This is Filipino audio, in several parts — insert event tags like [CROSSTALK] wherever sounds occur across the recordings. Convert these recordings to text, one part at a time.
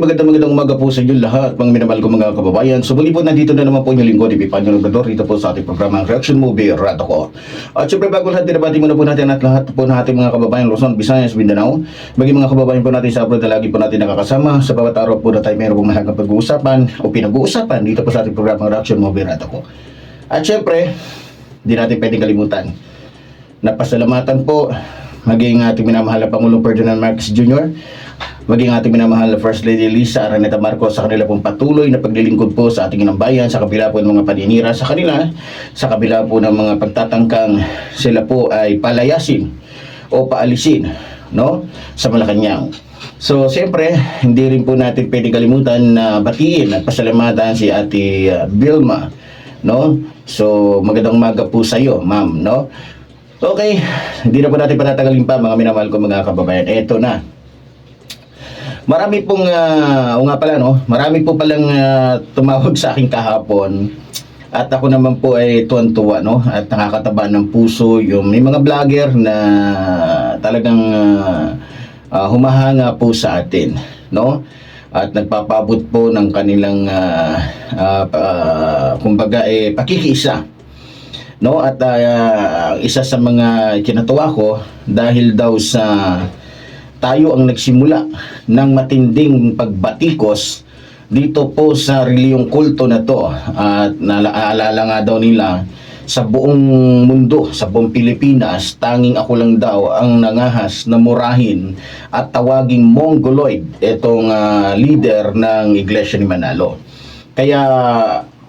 magandang magandang umaga po sa inyo lahat, mga minamahal ko mga kababayan. So muli po nandito na naman po yung lingkod, Epipanyo Labrador, dito po sa ating programang Reaction Movie, Rato ko. At syempre bago lahat, dinabati muna po natin at lahat po na ating mga kababayan, Luzon, Visayas, Mindanao. Maging mga kababayan po natin sa abroad na lagi po natin nakakasama. Sa bawat araw po na tayo meron pong mahalagang pag-uusapan o pinag-uusapan dito po sa ating programang Reaction Movie, Rato ko. At syempre, di natin pwedeng kalimutan napasalamatan po maging ating minamahal na Pangulong Ferdinand Marcos Jr., maging ating minamahal na First Lady Lisa Araneta Marcos sa kanila pong patuloy na paglilingkod po sa ating inang bayan, sa kabila po ng mga paninira sa kanila, sa kabila po ng mga pagtatangkang sila po ay palayasin o paalisin no sa Malacanang. So, siyempre, hindi rin po natin pwede kalimutan na batiin at pasalamatan si Ate uh, Vilma, no? So, magandang umaga po sa iyo, ma'am, no? Okay, hindi na po natin patatagalin pa mga minamahal ko mga kababayan. Eto na. Marami pong, o nga pala no, marami po palang ah, tumawag sa akin kahapon. At ako naman po ay tuwan-tuwa no? At nakakataba ng puso yung may mga vlogger na talagang ah, ah, humahanga po sa atin no? At nagpapabot po ng kanilang ah, pa- kumbaga eh pakikiisa no? At ah, isa sa mga kinatuwa ko dahil daw sa tayo ang nagsimula ng matinding pagbatikos dito po sa reliyong kulto na to at naalala nga daw nila sa buong mundo, sa buong Pilipinas, tanging ako lang daw ang nangahas na murahin at tawaging Mongoloid itong ah, leader ng Iglesia ni Manalo. Kaya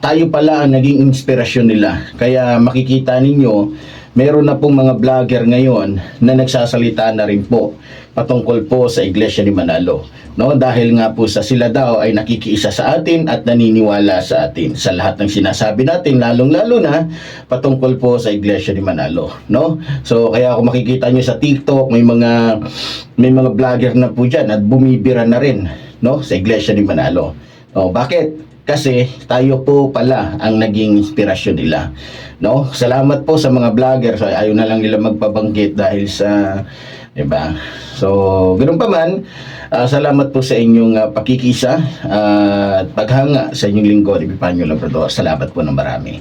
tayo pala ang naging inspirasyon nila. Kaya makikita ninyo, meron na pong mga vlogger ngayon na nagsasalita na rin po patungkol po sa Iglesia ni Manalo. No, dahil nga po sa sila daw ay nakikiisa sa atin at naniniwala sa atin sa lahat ng sinasabi natin lalong-lalo na patungkol po sa Iglesia ni Manalo, no? So kaya kung makikita nyo sa TikTok may mga may mga vlogger na po diyan at bumibira na rin, no, sa Iglesia ni Manalo. Oh, bakit? Kasi tayo po pala ang naging inspirasyon nila. No? Salamat po sa mga vlogger. So, ayaw na lang nila magpabanggit dahil sa 'di ba? So, ganoon pa man, ah, salamat po sa inyong ah, pakikisa ah, at paghanga sa inyong lingkod, Epipanyo Labrador. Salamat po ng marami.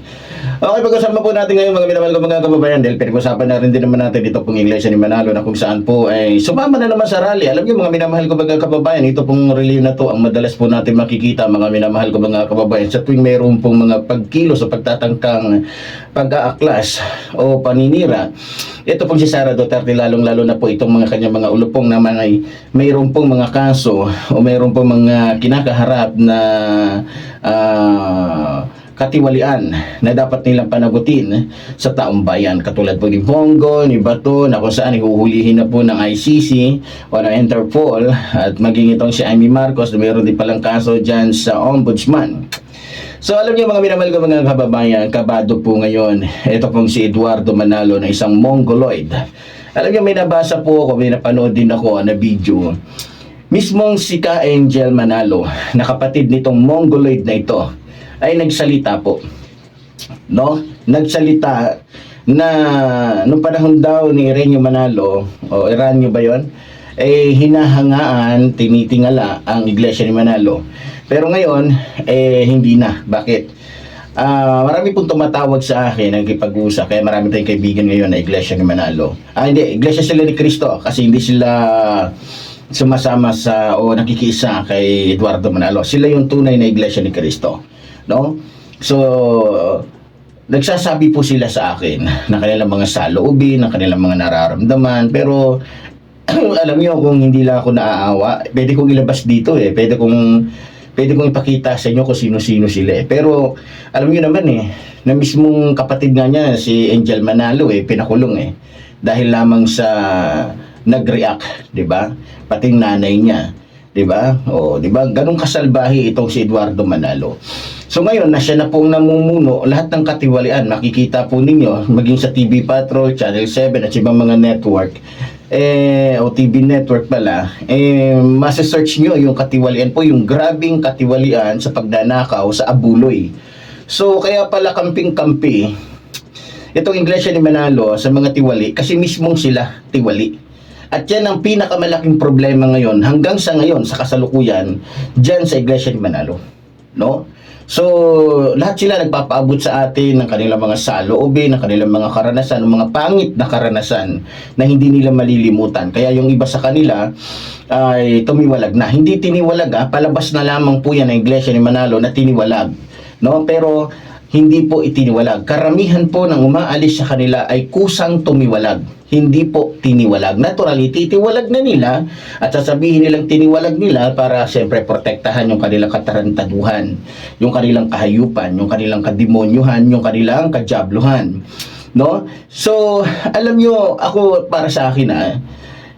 Okay, pag-usapan po natin ngayon mga minamahal ko mga kababayan dahil pinag-usapan na rin din naman natin dito pong Iglesia ni Manalo na kung saan po ay sumama na naman sa rally. Alam niyo mga minamahal ko mga kababayan, ito pong rally na to ang madalas po natin makikita mga minamahal ko mga kababayan sa tuwing mayroon pong mga pagkilos o pagtatangkang pag-aaklas o paninira. Ito pong si Sara Duterte lalong-lalo na po itong mga kanyang mga ulupong naman ay mayroon pong mga kaso o mayroon pong mga kinakaharap na ah, katiwalian na dapat nilang panagutin sa taong bayan. Katulad po ni Bongo, ni Bato, na kung saan ihuhulihin na po ng ICC o ng Interpol at maging itong si Amy Marcos na mayroon din palang kaso dyan sa Ombudsman. So alam niyo mga minamahal ko mga kababayan, kabado po ngayon. Ito pong si Eduardo Manalo na isang Mongoloid. Alam niyo may nabasa po ako, may napanood din ako na video. Mismong si Ka Angel Manalo, na kapatid nitong Mongoloid na ito, ay nagsalita po. No? Nagsalita na nung panahon daw ni Irenyo Manalo, o Iranyo ba yon? Eh, hinahangaan, tinitingala ang Iglesia ni Manalo. Pero ngayon, eh, hindi na. Bakit? Ah, marami pong tumatawag sa akin nagkipag-usap kaya marami tayong kaibigan ngayon na Iglesia ni Manalo. Ah, hindi, Iglesia sila ni Cristo kasi hindi sila sumasama sa o nakikisa kay Eduardo Manalo. Sila yung tunay na Iglesia ni Cristo. No? So, nagsasabi po sila sa akin na kanilang mga saloobin, ng kanilang mga nararamdaman, pero [CLEARS THROAT] alam niyo kung hindi lang ako naaawa, pwede kong ilabas dito eh. Pwede kong pwede kong ipakita sa inyo kung sino-sino sila eh. Pero alam niyo naman eh, na mismong kapatid nga niya si Angel Manalo eh, pinakulong eh. Dahil lamang sa nag-react, 'di ba? Pati nanay niya, 'di ba? O, 'di ba? Ganong kasalbahi itong si Eduardo Manalo. So ngayon, na siya na pong namumuno, lahat ng katiwalian, makikita po ninyo, maging sa TV Patrol, Channel 7, at ibang mga network, eh, o TV network pala, eh, masa-search nyo yung katiwalian po, yung grabing katiwalian sa pagdanakaw sa Abuloy. So, kaya pala kamping-kampi, itong Iglesia ni Manalo sa mga tiwali, kasi mismong sila tiwali. At yan ang pinakamalaking problema ngayon hanggang sa ngayon sa kasalukuyan dyan sa Iglesia ni Manalo. No? So, lahat sila nagpapaabot sa atin ng kanilang mga saloobin, ng kanilang mga karanasan, ng mga pangit na karanasan na hindi nila malilimutan. Kaya yung iba sa kanila ay tumiwalag na. Hindi tiniwalag, ah, palabas na lamang po yan ng Iglesia ni Manalo na tiniwalag. No? Pero hindi po itiniwalag. Karamihan po ng umaalis sa kanila ay kusang tumiwalag. Hindi po tiniwalag. Naturally, titiwalag na nila at sasabihin nilang tiniwalag nila para siyempre protektahan yung kanilang katarantaduhan, yung kanilang kahayupan, yung kanilang kademonyuhan, yung kanilang kajabluhan. No? So, alam nyo, ako para sa akin ah,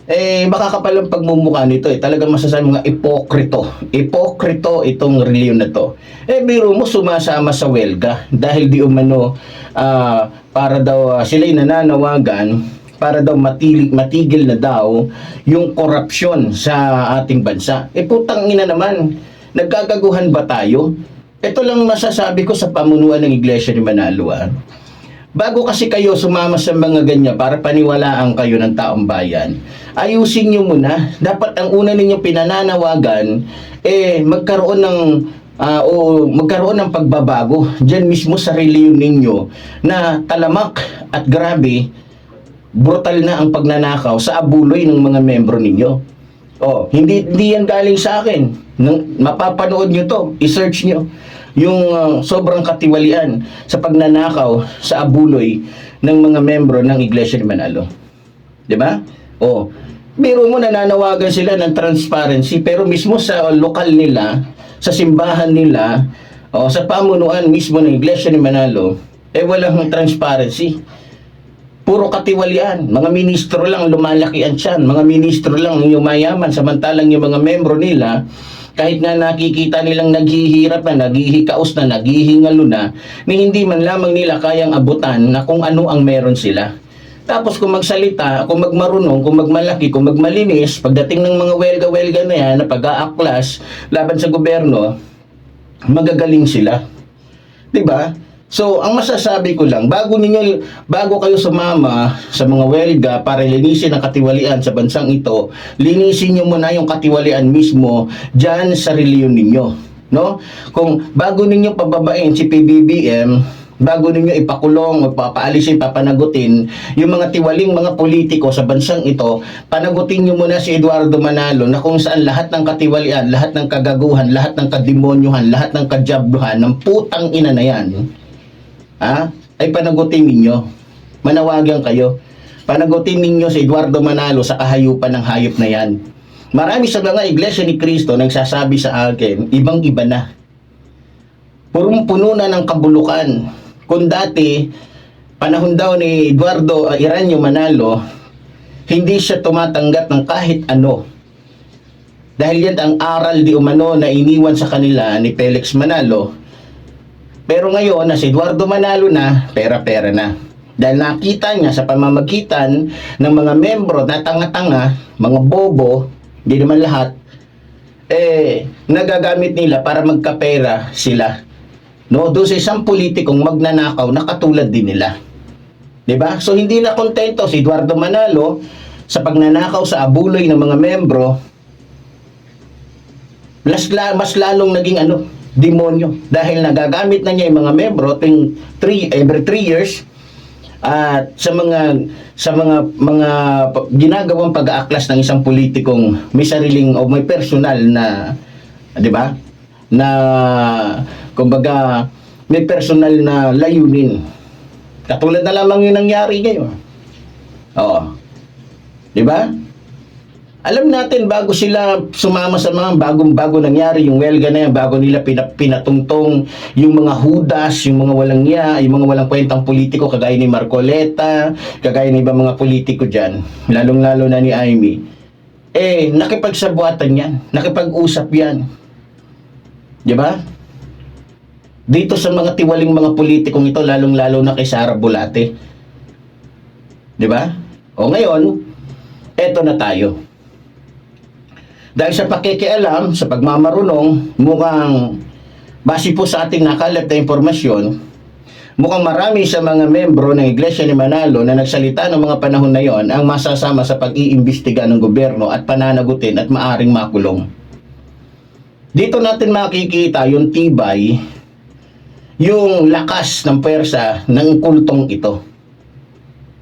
eh, makakapal ang pagmumukha nito eh. Talagang masasabi mga ipokrito. Ipokrito itong reliyon na to. Eh, biro mo sumasama sa welga dahil di umano ah, para daw ah, sila'y nananawagan para daw matigil, matigil na daw yung korupsyon sa ating bansa. Eh putang ina naman, nagkagaguhan ba tayo? Ito lang masasabi ko sa pamunuan ng Iglesia ni Manalo ah. Bago kasi kayo sumama sa mga ganyan para paniwalaan kayo ng taong bayan, ayusin nyo muna. Dapat ang una ninyong pinananawagan, eh, magkaroon ng ah, o magkaroon ng pagbabago diyan mismo sa reliyon ninyo na talamak at grabe brutal na ang pagnanakaw sa abuloy ng mga membro ninyo. Oh, hindi hindi yan galing sa akin. Nang mapapanood nyo to, i-search nyo yung uh, sobrang katiwalian sa pagnanakaw sa abuloy ng mga membro ng Iglesia ni Manalo. 'Di ba? Oh, biro mo nananawagan sila ng transparency pero mismo sa lokal nila, sa simbahan nila, o sa pamunuan mismo ng Iglesia ni Manalo, eh walang transparency. Puro katiwalian. Mga ministro lang lumalaki ang tiyan. Mga ministro lang yung mayaman. Samantalang yung mga membro nila, kahit nga nakikita nilang naghihirap na, naghihikaos na, naghihingalo na, ni hindi man lamang nila kayang abutan na kung ano ang meron sila. Tapos kung magsalita, kung magmarunong, kung magmalaki, kung magmalinis, pagdating ng mga welga-welga na yan, na pag-aaklas laban sa gobyerno, magagaling sila. 'Di ba? So, ang masasabi ko lang, bago ninyo bago kayo sumama sa mga welga para linisin ang katiwalian sa bansang ito, linisin niyo muna yung katiwalian mismo diyan sa reliyon ninyo, no? Kung bago ninyo pababain si PBBM, bago ninyo ipakulong o papaalisin, papanagutin yung mga tiwaling mga politiko sa bansang ito, panagutin nyo muna si Eduardo Manalo na kung saan lahat ng katiwalian, lahat ng kagaguhan, lahat ng kademonyuhan, lahat ng kajabluhan, ng putang ina na yan, ha, ay panagutin ninyo. Manawagan kayo. Panagutin ninyo si Eduardo Manalo sa kahayupan ng hayop na yan. Marami sa mga iglesia ni Kristo nagsasabi sa akin, ibang-iba na. Purong puno na ng kabulukan. Kung dati, panahon daw ni Eduardo uh, Iranyo Manalo, hindi siya tumatanggap ng kahit ano. Dahil yan ang aral di umano na iniwan sa kanila ni Felix Manalo. Pero ngayon, na si Eduardo Manalo na, pera-pera na. Dahil nakita niya sa pamamagitan ng mga membro na tanga-tanga, mga bobo, hindi naman lahat, eh, nagagamit nila para magkapera sila. No, doon sa isang politikong magnanakaw na katulad din nila. 'Di ba? So hindi na kontento si Eduardo Manalo sa pagnanakaw sa abuloy ng mga membro. Mas, mas lalong naging ano, demonyo dahil nagagamit na niya yung mga membro tuwing three, every 3 years at sa mga sa mga mga ginagawang pag-aaklas ng isang politikong may sariling o may personal na 'di ba? Na kumbaga may personal na layunin. Katulad na lamang 'yung nangyari ngayon. Oo. 'Di ba? Alam natin bago sila sumama sa mga bagong-bago nangyari yung welga na yan, bago nila pina- pinatungtong yung mga hudas, yung mga walang niya, yung mga walang kwentang politiko kagaya ni Marcoleta, kagaya ni ibang mga politiko dyan, lalong-lalo na ni Amy. Eh, nakipagsabuatan yan, nakipag-usap yan. Di ba? Dito sa mga tiwaling mga politikong ito, lalong-lalo na kay Sara Bulate. Di ba? O ngayon, eto na tayo. Dahil sa pakikialam, sa pagmamarunong, mukhang base po sa ating nakalat na impormasyon, mukhang marami sa mga membro ng Iglesia ni Manalo na nagsalita ng mga panahon na yon ang masasama sa pag-iimbestiga ng gobyerno at pananagutin at maaring makulong. Dito natin makikita yung tibay, yung lakas ng pwersa ng kultong ito.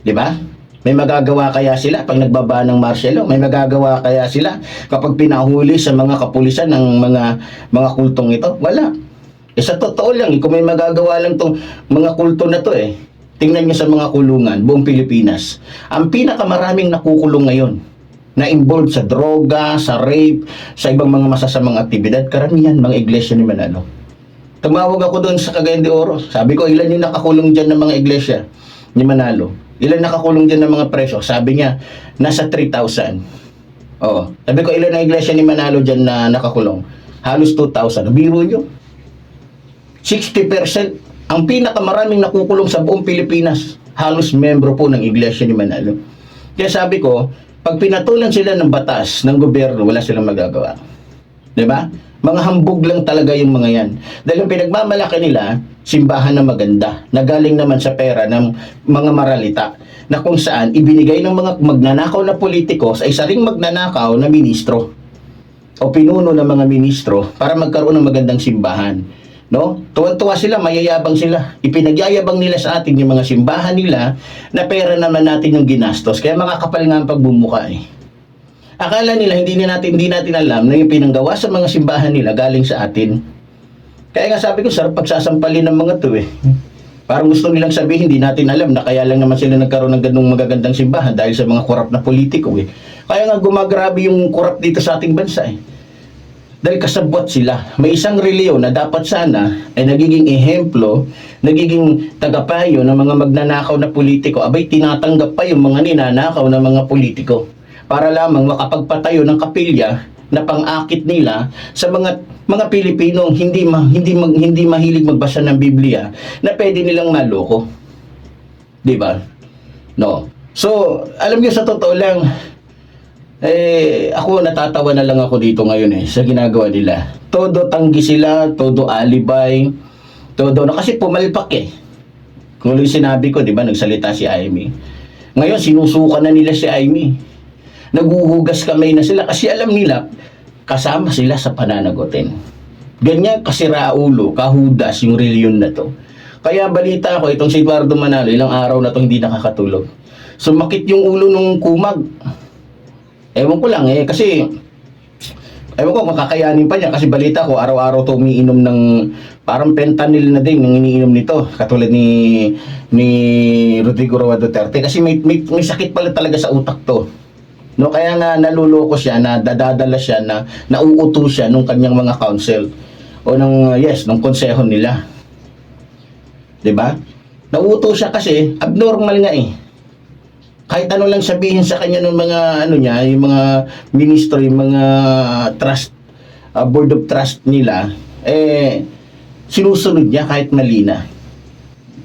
Di ba? May magagawa kaya sila pag nagbaba ng law? May magagawa kaya sila kapag pinahuli sa mga kapulisan ng mga mga kultong ito? Wala. Eh sa totoo lang, eh, kung may magagawa lang tong mga kulto na to eh, tingnan niyo sa mga kulungan, buong Pilipinas. Ang pinakamaraming nakukulong ngayon, na involved sa droga, sa rape, sa ibang mga masasamang aktibidad, karamihan mga iglesia ni Manalo. Tumawag ako doon sa Cagayan de Oro. Sabi ko, ilan yung nakakulong dyan ng mga iglesia ni Manalo? Ilan nakakulong dyan ng mga preso? Sabi niya, nasa 3,000. Oo. Sabi ko, ilan ang iglesia ni Manalo dyan na nakakulong? Halos 2,000. Biro nyo. 60% ang pinakamaraming nakukulong sa buong Pilipinas. Halos membro po ng iglesia ni Manalo. Kaya sabi ko, pag pinatulan sila ng batas ng gobyerno, wala silang magagawa. 'Di ba? Mga hambog lang talaga yung mga yan. Dahil yung pinagmamalaki nila, simbahan na maganda, na galing naman sa pera ng mga maralita, na kung saan ibinigay ng mga magnanakaw na politiko sa isa ring magnanakaw na ministro o pinuno ng mga ministro para magkaroon ng magandang simbahan. No? Tuwan-tuwa sila, mayayabang sila. Ipinagyayabang nila sa atin yung mga simbahan nila na pera naman natin yung ginastos. Kaya makakapal nga ang pagbumuka eh. Akala nila hindi na natin hindi natin alam na yung pinanggawa sa mga simbahan nila galing sa atin. Kaya nga sabi ko, sarap pagsasampalin ng mga to eh. Parang gusto nilang sabihin, hindi natin alam na kaya lang naman sila nagkaroon ng ganung magagandang simbahan dahil sa mga korap na politiko eh. Kaya nga gumagrabe yung korap dito sa ating bansa eh. Dahil kasabwat sila. May isang reliyon na dapat sana ay nagiging ehemplo, nagiging tagapayo ng mga magnanakaw na politiko. Abay, tinatanggap pa yung mga ninanakaw na mga politiko para lamang makapagpatayo ng kapilya na pang-akit nila sa mga mga Pilipinong hindi ma, hindi mag, hindi mahilig magbasa ng Biblia na pwede nilang maloko. 'Di ba? No. So, alam niyo sa totoo lang eh ako natatawa na lang ako dito ngayon eh sa ginagawa nila. Todo tanggi sila, todo alibay, todo na kasi pumalpak eh. Kung ano sinabi ko, 'di ba, nagsalita si Amy. Ngayon sinusuka na nila si Amy naguhugas kamay na sila kasi alam nila kasama sila sa pananagutin. Ganyan kasira ulo, kahudas yung reliyon na to. Kaya balita ko, itong si Eduardo Manalo, ilang araw na to hindi nakakatulog. Sumakit yung ulo nung kumag. Ewan ko lang eh, kasi ewan ko makakayanin pa niya kasi balita ko araw-araw to umiinom ng parang fentanyl na din yung iniinom nito katulad ni ni Rodrigo Roa Duterte kasi may, may, may sakit pala talaga sa utak to No, kaya nga naluloko siya na dadadala siya na nauuto siya nung kanyang mga council o nung yes, nung konseho nila. 'Di ba? Nauuto siya kasi abnormal nga eh. Kahit ano lang sabihin sa kanya ng mga ano niya, yung mga ministro, yung mga trust uh, board of trust nila, eh sinusunod niya kahit mali.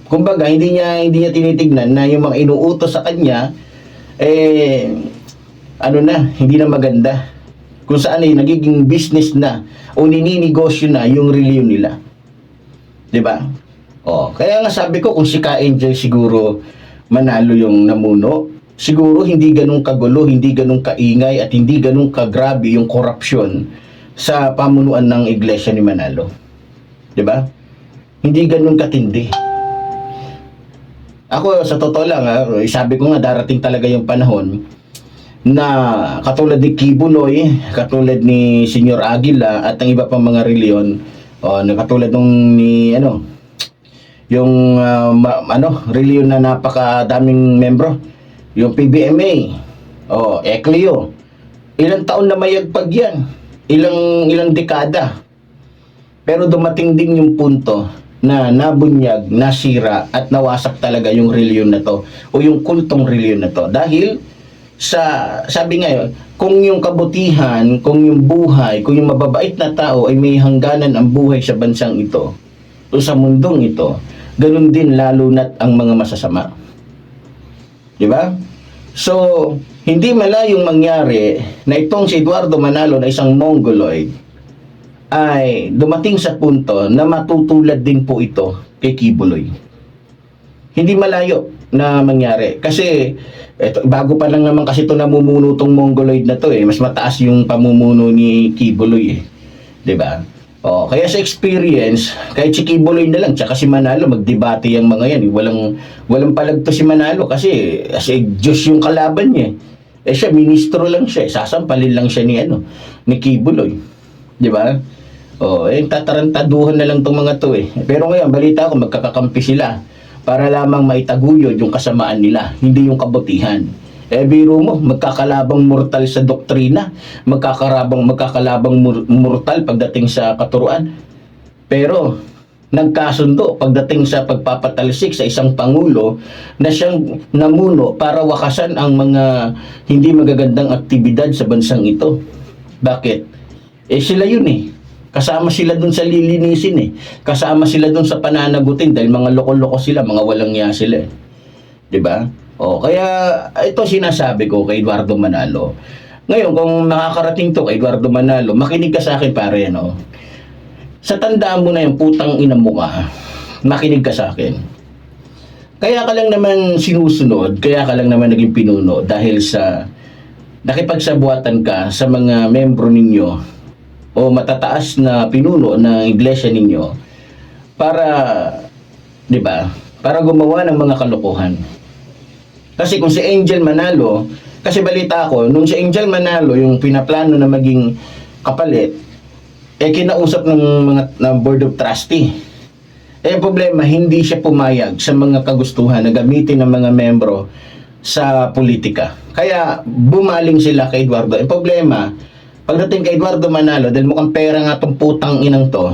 Kumbaga, hindi niya hindi niya tinitignan na yung mga inuutos sa kanya eh ano na, hindi na maganda. Kung saan ay nagiging business na o nininegosyo na yung reliyon nila. 'Di ba? Oh, kaya nga sabi ko kung si Ka-Enjoy siguro manalo yung namuno, siguro hindi ganun kagulo, hindi ganun kaingay at hindi ganun kagrabe yung korupsyon sa pamunuan ng iglesia ni Manalo. 'Di ba? Hindi ganun katindi. Ako sa totoo lang, ha, sabi ko nga darating talaga yung panahon na katulad ni Kibuloy, katulad ni Senyor Aguila at ang iba pang mga reliyon, o na katulad nung ni ano, yung uh, ma- ano, reliyon na napakadaming membro, yung PBMA, o ECLIO. Ilang taon na mayagpag yan? Ilang ilang dekada. Pero dumating din yung punto na nabunyag, nasira at nawasak talaga yung reliyon na to o yung kultong reliyon na to dahil sa sabi ngayon, kung yung kabutihan, kung yung buhay, kung yung mababait na tao ay may hangganan ang buhay sa bansang ito o sa mundong ito, ganun din lalo na't ang mga masasama. Di ba? So, hindi malayong mangyari na itong si Eduardo Manalo na isang mongoloid ay dumating sa punto na matutulad din po ito kay Kibuloy. hindi malayo na mangyari. Kasi, eto, bago pa lang naman kasi ito namumuno tong Mongoloid na to eh. Mas mataas yung pamumuno ni Kibuloy eh. 'Di ba? Oh, kaya sa experience, kahit si Kibuloy na lang, tsaka si Manalo, magdebate yung mga yan. eh. Walang, walang palagto si Manalo kasi, kasi Diyos yung kalaban niya. eh. Eh siya, ministro lang siya. eh. Sasampalin lang siya ni, ano, ni Kibuloy. Di ba? Oh, eh, tatarantaduhan na lang tong mga to eh. Pero ngayon, balita ko, magkakakampi sila para lamang maitaguyod yung kasamaan nila, hindi yung kabutihan. Eh, biro mo, magkakalabang mortal sa doktrina, magkakarabang, magkakalabang mortal pagdating sa katuruan. Pero, nagkasundo pagdating sa pagpapatalsik sa isang pangulo na siyang namuno para wakasan ang mga hindi magagandang aktibidad sa bansang ito. Bakit? Eh sila yun eh. Kasama sila dun sa lilinisin eh. Kasama sila dun sa pananagutin dahil mga loko-loko sila, mga walang niya sila eh. ba? O kaya ito sinasabi ko kay Eduardo Manalo. Ngayon kung nakakarating to kay Eduardo Manalo, makinig ka sa akin pare no. Sa tandaan mo na yung putang ina mo ka, makinig ka sa akin. Kaya ka lang naman sinusunod, kaya ka lang naman naging pinuno dahil sa nakipagsabuatan ka sa mga membro ninyo o matataas na pinuno ng iglesia ninyo para, di ba, para gumawa ng mga kalokohan. Kasi kung si Angel Manalo, kasi balita ko, nung si Angel Manalo, yung pinaplano na maging kapalit, eh kinausap ng mga ng board of trustee. Eh problema, hindi siya pumayag sa mga kagustuhan na gamitin ng mga membro sa politika. Kaya bumaling sila kay Eduardo. Ang problema, pagdating kay Eduardo Manalo, dahil mukhang pera nga tong putang inang to,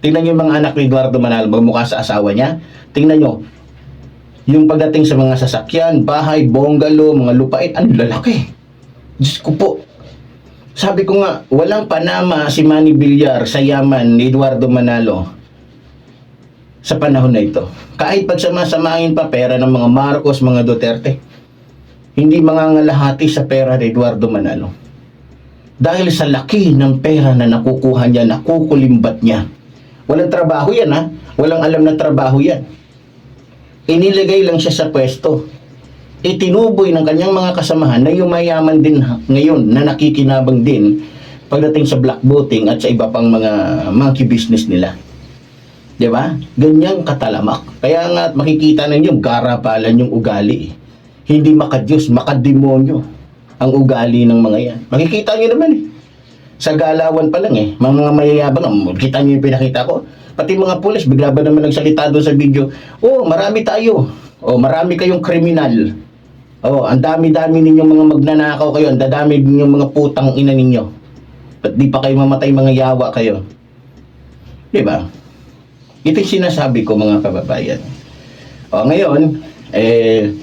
tingnan nyo yung mga anak ni Eduardo Manalo, magmukha sa asawa niya. Tingnan nyo, yung pagdating sa mga sasakyan, bahay, bungalow, mga lupain, ang lalaki. Diyos ko po. Sabi ko nga, walang panama si Manny Villar sa yaman ni Eduardo Manalo sa panahon na ito. Kahit pagsamasamahin pa pera ng mga Marcos, mga Duterte, hindi mangangalahati sa pera ni Eduardo Manalo. Dahil sa laki ng pera na nakukuha niya, nakukulimbat niya. Walang trabaho yan ha. Walang alam na trabaho yan. Inilagay lang siya sa pwesto. Itinuboy ng kanyang mga kasamahan na yumayaman din ngayon na nakikinabang din pagdating sa black voting at sa iba pang mga monkey business nila. 'Di ba? Ganyang katalamak. Kaya nga makikita ninyo garapalan yung ugali. Hindi makadiyos, makademonyo ang ugali ng mga yan. Makikita niyo naman eh. Sa galawan pa lang eh, mga mayayabang, kita niyo yung pinakita ko. Pati mga pulis, bigla ba naman nagsalita doon sa video, oh, marami tayo. Oh, marami kayong kriminal. Oh, ang dami-dami ninyong mga magnanakaw kayo, ang dadami ninyong mga putang ina ninyo. Ba't di pa kayo mamatay mga yawa kayo? Di ba? Ito sinasabi ko mga kababayan. O ngayon, eh,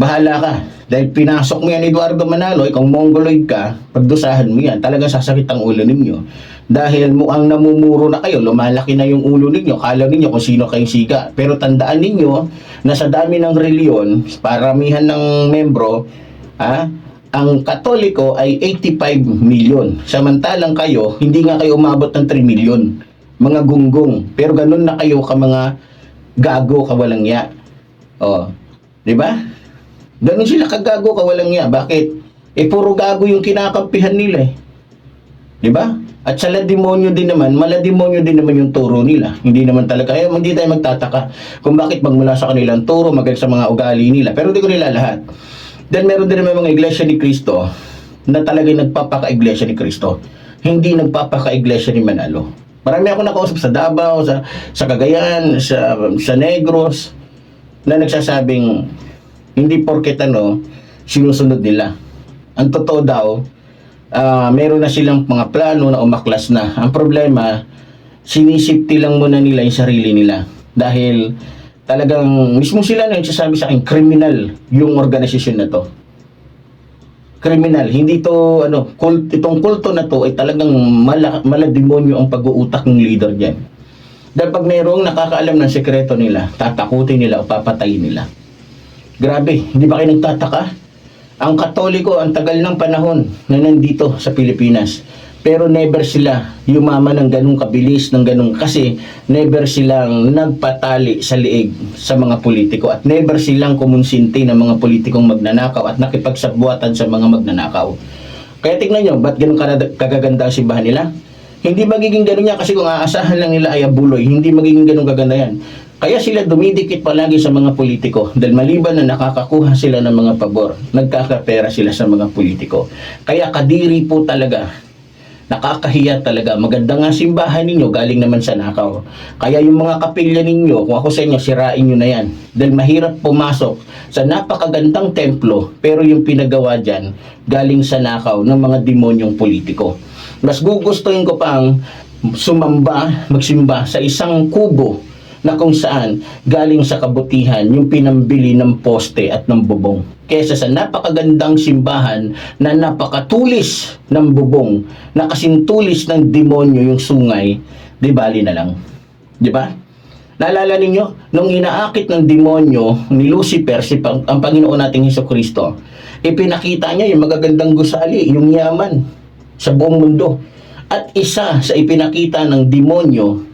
bahala ka. Dahil pinasok mo yan Eduardo Manalo, ikaw mongoloid ka, pagdusahan mo yan, talagang sasakit ang ulo ninyo. Dahil mukhang namumuro na kayo, lumalaki na yung ulo ninyo, kala ninyo kung sino kayong siga. Pero tandaan ninyo na sa dami ng reliyon, paramihan ng membro, ah, ang katoliko ay 85 million. Samantalang kayo, hindi nga kayo umabot ng 3 million. Mga gunggong. Pero ganun na kayo ka mga gago kawalang ya. Oh, di ba? Ganun sila kagago kawalang ya. Bakit? Eh puro gago yung kinakampihan nila eh. Di ba? At sa ladimonyo din naman, maladimonyo din naman yung turo nila. Hindi naman talaga, eh, hindi tayo magtataka kung bakit magmula sa kanilang turo, magaling sa mga ugali nila. Pero hindi ko nila lahat. Then meron din naman mga iglesia ni Kristo na talagang nagpapaka-iglesia ni Kristo. Hindi nagpapaka-iglesia ni Manalo. Marami ako nakausap sa Davao, sa, sa Cagayan, sa, sa Negros, na nagsasabing hindi porket ano, sinusunod nila. Ang totoo daw, ah, meron na silang mga plano na umaklas na. Ang problema, sinisipti lang muna nila yung sarili nila. Dahil talagang mismo sila na nagsasabi sa akin, criminal yung organisasyon na to. Criminal, hindi to ano, kult, itong kulto na to ay talagang mala, malademonyo ang pag-uutak ng leader diyan. Dahil pag mayroong nakakaalam ng sekreto nila, tatakutin nila o papatayin nila. Grabe, hindi ba kayo nagtataka? Ang katoliko, ang tagal ng panahon na nandito sa Pilipinas. Pero never sila yumaman ng ganung kabilis, ng ganung kasi never silang nagpatali sa liig sa mga politiko at never silang kumonsinti ng mga politikong magnanakaw at nakipagsabuatan sa mga magnanakaw. Kaya tignan nyo, ba't ganun kagaganda ang simbahan nila? Hindi magiging ganun yan kasi kung aasahan lang nila ay abuloy, hindi magiging ganun kaganda yan. Kaya sila dumidikit palagi sa mga politiko dahil maliban na nakakakuha sila ng mga pabor, nagkakapera sila sa mga politiko. Kaya kadiri po talaga Nakakahiya talaga. Maganda nga simbahan ninyo, galing naman sa nakaw. Kaya yung mga kapilya ninyo, kung ako sa inyo, sirain nyo na yan. Dahil mahirap pumasok sa napakagandang templo, pero yung pinagawa dyan, galing sa nakaw ng mga demonyong politiko. Mas gugustuhin ko pang sumamba, magsimba sa isang kubo na kung saan galing sa kabutihan yung pinambili ng poste at ng bubong. Kesa sa napakagandang simbahan na napakatulis ng bubong, na kasintulis ng demonyo yung sungay, di bali na lang. Di ba? Naalala ninyo, nung inaakit ng demonyo ni Lucifer, si Pang- ang Panginoon nating Heso Kristo, ipinakita niya yung magagandang gusali, yung yaman sa buong mundo. At isa sa ipinakita ng demonyo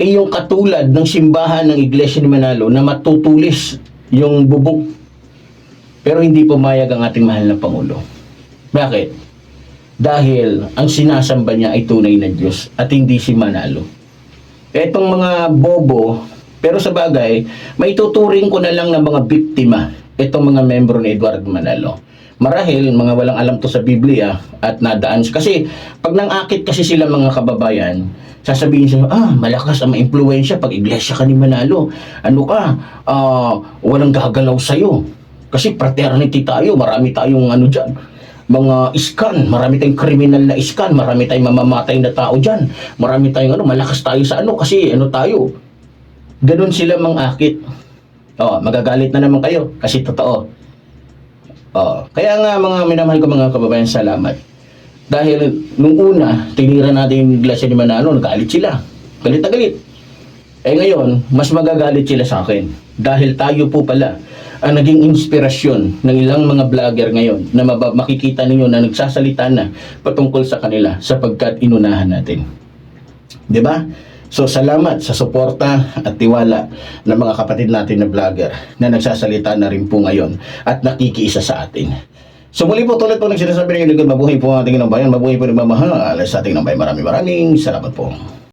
ay yung katulad ng simbahan ng Iglesia ni Manalo na matutulis yung bubong. Pero hindi pumayag ang ating mahal na Pangulo. Bakit? Dahil ang sinasamba niya ay tunay na Diyos at hindi si Manalo. Etong mga bobo, pero sa bagay, may tuturing ko na lang ng mga biktima itong mga membro ni Eduardo Manalo. Marahil, mga walang alam to sa Biblia at nadaan. Kasi, pag nang-akit kasi sila mga kababayan, sasabihin sila, ah, malakas ang maimpluwensya pag iglesia ka ni Manalo. Ano ka, ah, walang gagalaw sa'yo. Kasi fraternity tayo, marami tayong ano dyan, mga iskan, marami tayong kriminal na iskan, marami tayong mamamatay na tao dyan, marami tayong ano, malakas tayo sa ano, kasi ano tayo. Ganon sila mang-akit. Oh, magagalit na naman kayo kasi totoo. Oh, kaya nga mga minamahal ko mga kababayan, salamat. Dahil nung una, tinira natin yung iglesia ni Manalo, nagalit sila. Galit na galit. Eh ngayon, mas magagalit sila sa akin. Dahil tayo po pala ang naging inspirasyon ng ilang mga vlogger ngayon na makikita ninyo na nagsasalita na patungkol sa kanila sapagkat inunahan natin. ba? So salamat sa suporta at tiwala ng mga kapatid natin na vlogger na nagsasalita na rin po ngayon at nakikiisa sa atin. So muli po tulad po ng sinasabi ng lingkod, mabuhay po ang ating ng bayan, mabuhay po ng mamahal sa ating ng bayan. Maraming maraming salamat po.